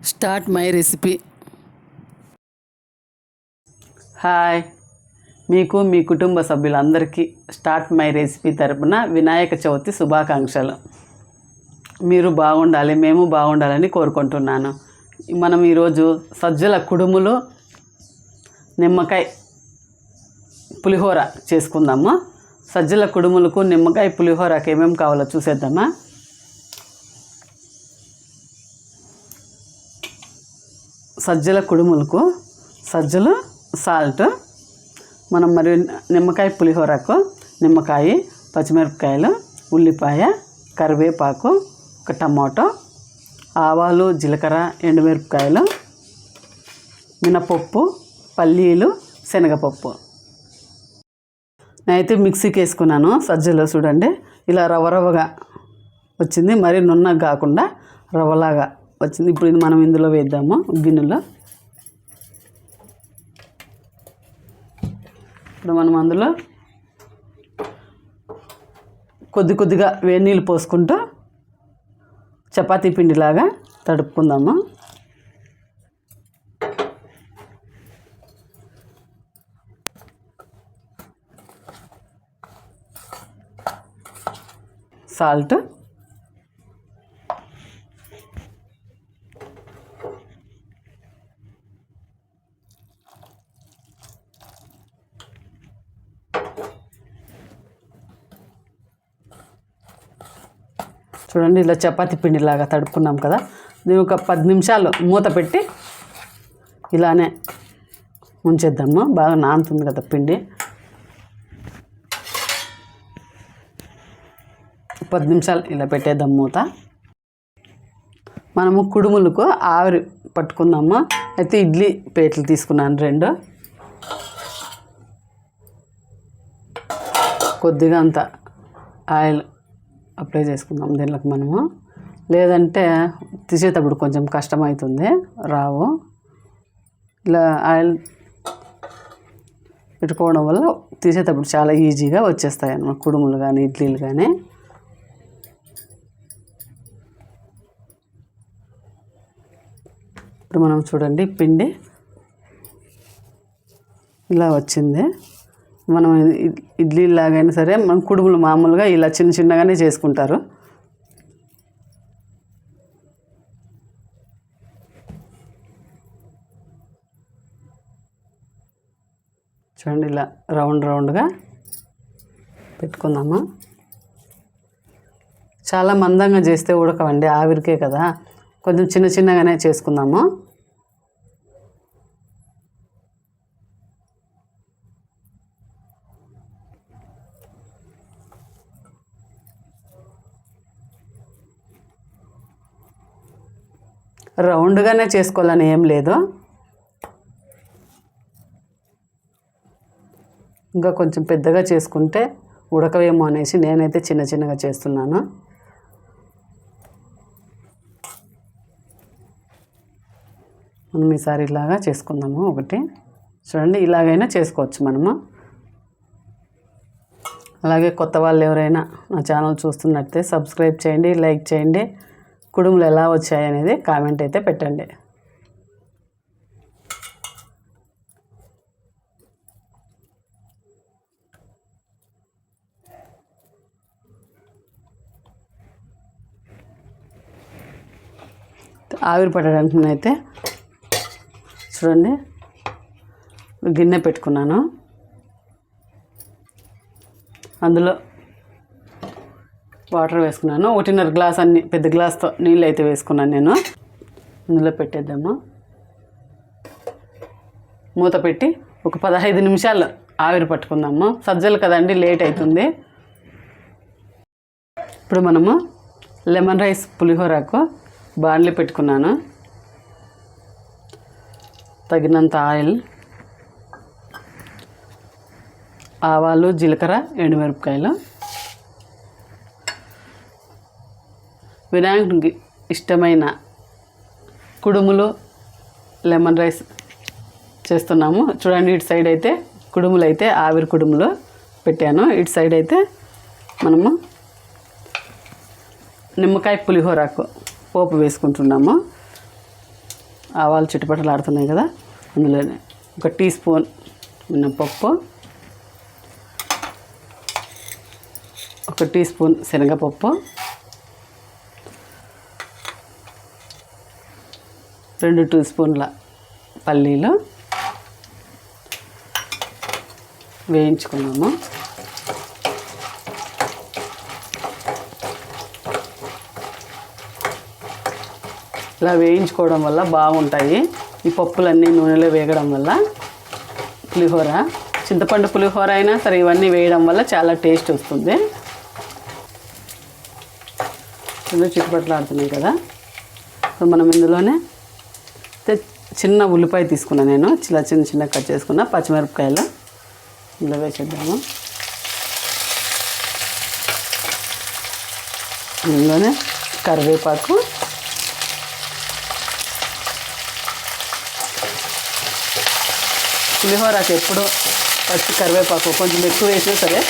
Start my recipe. Hi. మీకు మీ కుటుంబ సభ్యులందరికీ స్టార్ట్ మై రెసిపీ తరపున వినాయక చవితి శుభాకాంక్షలు. మీరు బాగుండాలి మేము బాగుండాలని కోరుకుంటున్నాను. మనం ఈరోజు సజ్జల కుడుములు నిమ్మకాయ పులిహోర చేసుకుందాము. సజ్జల కుడుములకు నిమ్మకాయ పులిహోరకి ఏమేమి కావాలో చూసేద్దామా? సజ్జల కుడుములకు సజ్జలు సాల్ట్ మనం మరి నిమ్మకాయ పులిహోరకు నిమ్మకాయ పచ్చిమిరపకాయలు ఉల్లిపాయ కరివేపాకు ఒక టమాటో ఆవాలు జీలకర్ర ఎండుమిరపకాయలు మినపప్పు పల్లీలు శనగపప్పు. నేనైతే మిక్సీకి వేసుకున్నాను సజ్జలు చూడండి. ఇలా రవ రవ్వగా వచ్చింది. మరి నున్నగా కాకుండా రవ్వలాగా. వచ్చింది. ఇప్పుడు ఇది మనం ఇందులో వేద్దాము గిన్నెలో. ఇప్పుడు మనం అందులో కొద్ది కొద్దిగా వేడి నీళ్ళు పోసుకుంటూ చపాతీ పిండిలాగా తడుపుకుందాము. సాల్ట్ చూడండి ఇలా చపాతి పిండిలాగా తడుపుకున్నాం కదా. దీని ఒక పది నిమిషాలు మూత పెట్టి ఇలానే ఉంచేద్దాము బాగా నానుతుంది కదా పిండి. పది నిమిషాలు ఇలా పెట్టేద్దాం మూత. మనము కుడుములకు ఆవిరి పట్టుకుందాము? అయితే ఇడ్లీ ప్లేట్లు తీసుకున్నాను రెండు. కొద్దిగా అంత ఆయిల్ అప్లై చేసుకుందాం దీనికి మనము. లేదంటే తీసేటప్పుడు కొంచెం కష్టమవుతుంది రావు. ఇలా ఆయిల్ పెట్టుకోవడం వల్ల తీసేటప్పుడు చాలా ఈజీగా వచ్చేస్తాయి అన్నమాట కుడుములు కానీ ఇడ్లీలు కానీ ఇప్పుడు మనం చూడండి పిండి. ఇలా వచ్చింది. మనం ఇడ్లీ లాగైనా సరే మనం కుడుములు మామూలుగా ఇలా చిన్న చిన్నగానే చేసుకుంటారు. చూడండి ఇలా రౌండ్ రౌండ్గా పెట్టుకుందాము? చాలా మందంగా చేస్తే ఉడకవండి ఆవిరికే కదా. కొంచెం చిన్న చిన్నగానే చేసుకుందాము. రౌండ్గానే చేసుకోవాలని ఏం లేదు. ఇంకా కొంచెం పెద్దగా చేసుకుంటే ఉడకవేమో అనేసి నేనైతే చిన్న చిన్నగా చేస్తున్నాను. మనం ఈసారి ఇలాగా చేసుకుందాము ఒకటి. చూడండి ఇలాగైనా చేసుకోవచ్చు మనము. అలాగే కొత్త వాళ్ళు ఎవరైనా నా ఛానల్ చూస్తున్నట్టే సబ్స్క్రైబ్ చేయండి లైక్ చేయండి. కుడుములు ఎలా వచ్చాయి అనేది కామెంట్ అయితే పెట్టండి. ఆవిరి పట్టడానికి అయితే చూడండి గిన్నె పెట్టుకున్నాను. అందులో వాటర్ వేసుకున్నాను. ఒకటిన్నర గ్లాస్ అన్ని పెద్ద గ్లాస్తో నీళ్ళు అయితే వేసుకున్నాను నేను. ఇందులో పెట్టేద్దాము మూత పెట్టి ఒక పదహైదు నిమిషాలు ఆవిరి పట్టుకుందాము సజ్జలు కదండి లేట్ అవుతుంది. ఇప్పుడు మనము లెమన్ రైస్ పులిహోరకు బాండ్లీ పెట్టుకున్నాను. తగినంత ఆయిల్ ఆవాలు జీలకర్ర ఎండుమిరపకాయలు. వినాయకుడికి ఇష్టమైన కుడుములు లెమన్ రైస్ చేస్తున్నాము. చూడండి ఇటు సైడ్ అయితే కుడుములు అయితే ఆవిరి కుడుములు పెట్టాను. ఇటు సైడ్ అయితే మనము నిమ్మకాయ పులిహోరకు పోపు వేసుకుంటున్నాము. ఆవాలు చుట్టుపక్కల ఆడుతున్నాయి కదా అందులోనే ఒక టీ స్పూన్ మినపప్పు ఒక టీ స్పూన్ శనగపప్పు రెండు టీ స్పూన్ల పల్లీలు వేయించుకున్నాము. ఇలా వేయించుకోవడం వల్ల బాగుంటాయి. ఈ పప్పులన్నీ నూనెలో వేగడం వల్ల పులిహోర చింతపండు పులిహోర అయినా సరే ఇవన్నీ వేయడం వల్ల చాలా టేస్ట్ వస్తుంది. ఇందులో ఆడుతున్నాయి కదా. సో మనం ఇందులోనే అయితే చిన్న ఉల్లిపాయ తీసుకున్నా నేను. చిన్న చిన్న చిన్న కట్ చేసుకున్న. పచ్చిమిరపకాయలు ఇందులో వేసేద్దాము. ఇందులోనే కరివేపాకు. పులిహోరకు ఎప్పుడు పచ్చి కరివేపాకు కొంచెం ఎక్కువ వేసినా సరే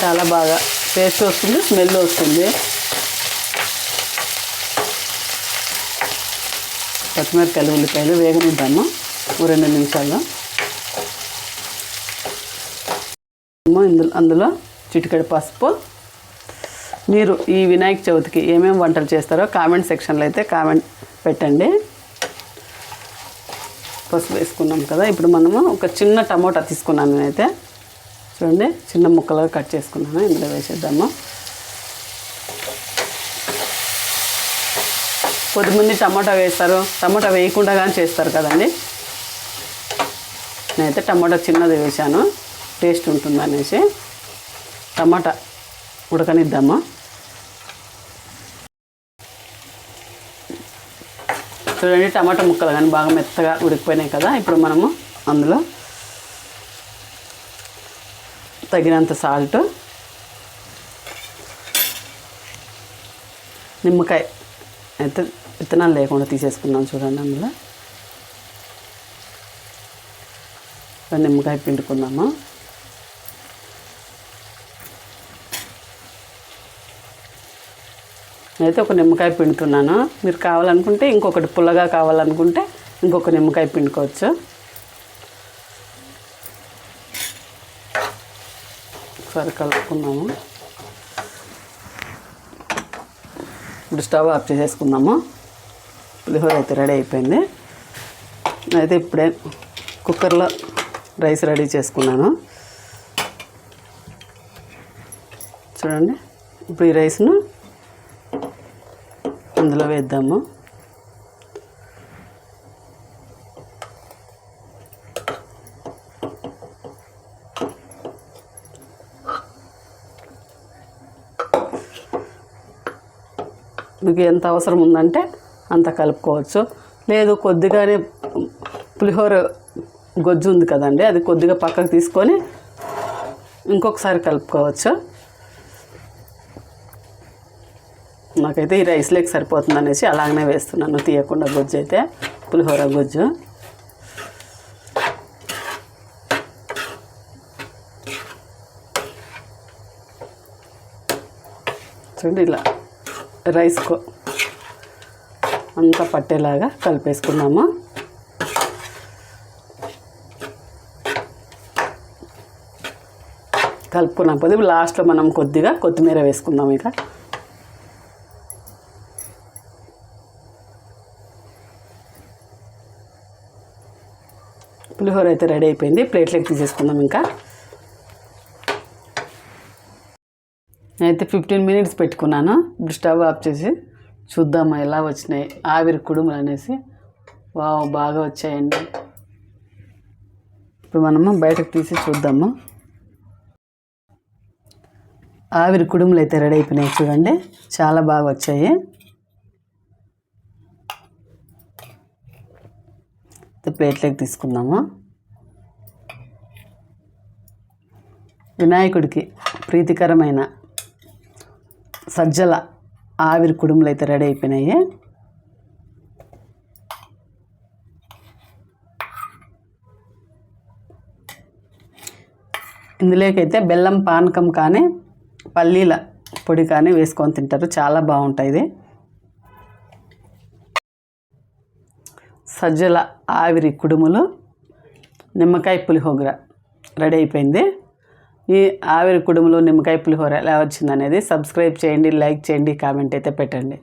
చాలా బాగా టేస్ట్ వస్తుంది స్మెల్ వస్తుంది. పచ్చిమిరపకాయలు ఉల్లిపాయలు వేగనిద్దాము? ఓ రెండు నిమిషాల్లో. ఇందులో అందులో చిటికెడు పసుపు. మీరు ఈ వినాయక చవితికి ఏమేమి వంటలు చేస్తారో కామెంట్ సెక్షన్లో అయితే కామెంట్ పెట్టండి. పసుపు వేసుకున్నాం కదా ఇప్పుడు మనము ఒక చిన్న టమోటా తీసుకున్నాను నేనైతే. చూడండి చిన్న ముక్కలుగా కట్ చేసుకున్నాను ఇందులో వేసేద్దాము. కొద్దిమంది టమాటా వేస్తారు. టమాటా వేయకుండా కానీ చేస్తారు కదండి. నేనైతే టమాటా చిన్నది వేసాను టేస్ట్ ఉంటుంది అనేసి. టమాటా ఉడకనిద్దాము. చూడండి టమాటా ముక్కలు కానీ బాగా మెత్తగా ఉడికిపోయినాయి కదా. ఇప్పుడు మనము అందులో తగినంత సాల్ట్ నిమ్మకాయ అయితే విత్తనాలు లేకుండా తీసేసుకున్నాం చూడండి అందులో. నిమ్మకాయ పిండుకుందాము? నేనైతే ఒక నిమ్మకాయ పిండుతున్నాను. మీరు కావాలనుకుంటే ఇంకొకటి పుల్లగా కావాలనుకుంటే ఇంకొక నిమ్మకాయ పిండుకోవచ్చు. ఒకసారి కలుపుకుందాము. ఇప్పుడు స్టవ్ ఆఫ్ చేసేసుకుందాము. పులిహోర అయితే రెడీ అయిపోయింది. అయితే ఇప్పుడే కుక్కర్లో రైస్ రెడీ చేసుకున్నాను. చూడండి. ఇప్పుడు ఈ రైస్ను అందులో వేద్దాము. మీకు ఎంత అవసరం ఉందంటే అంత కలుపుకోవచ్చు. లేదు కొద్దిగానే పులిహోర గొజ్జు ఉంది కదండి అది కొద్దిగా పక్కకు తీసుకొని ఇంకొకసారి కలుపుకోవచ్చు. నాకైతే ఈ రైస్లోకి సరిపోతుంది అనేసి అలాగనే వేస్తున్నాను తీయకుండా గొజ్జు అయితే పులిహోర గొజ్జు. చూడండి ఇలా. రైస్కు అంతా పట్టేలాగా కలిపేసుకున్నాము. కలుపుకున్నాం పోతే లాస్ట్లో మనం కొద్దిగా కొత్తిమీర వేసుకుందాం ఇక. పులిహోర అయితే రెడీ అయిపోయింది. ప్లేట్లోకి తీసేసుకుందాం ఇంకా. నేనైతే ఫిఫ్టీన్ మినిట్స్ పెట్టుకున్నాను. ఇప్పుడు స్టవ్ ఆఫ్ చేసి చూద్దామా ఎలా వచ్చినాయి. ఆవిరి కుడుములు అనేసి. వావ్ బాగా వచ్చాయండి. ఇప్పుడు మనము బయటకు తీసి చూద్దాము. ఆవిరి కుడుములు అయితే రెడీ అయిపోయినాయి. చూడండి చాలా బాగా వచ్చాయి. ప్లేట్లోకి తీసుకుందాము. వినాయకుడికి ప్రీతికరమైన సజ్జల ఆవిరి కుడుములు అయితే రెడీ అయిపోయినాయి. ఇందులోకైతే బెల్లం పానకం కానీ పల్లీల పొడి కానీ వేసుకొని తింటారు. చాలా బాగుంటాయి ఇది. సజ్జల ఆవిరి కుడుములు నిమ్మకాయ పులిహోగర రెడీ అయిపోయింది. ఈ ఆవిరి కుడుములు నిమ్మకాయ పులిహోర ఎలా వచ్చిందనేది సబ్స్క్రైబ్ చేయండి లైక్ చేయండి కామెంట్ అయితే పెట్టండి.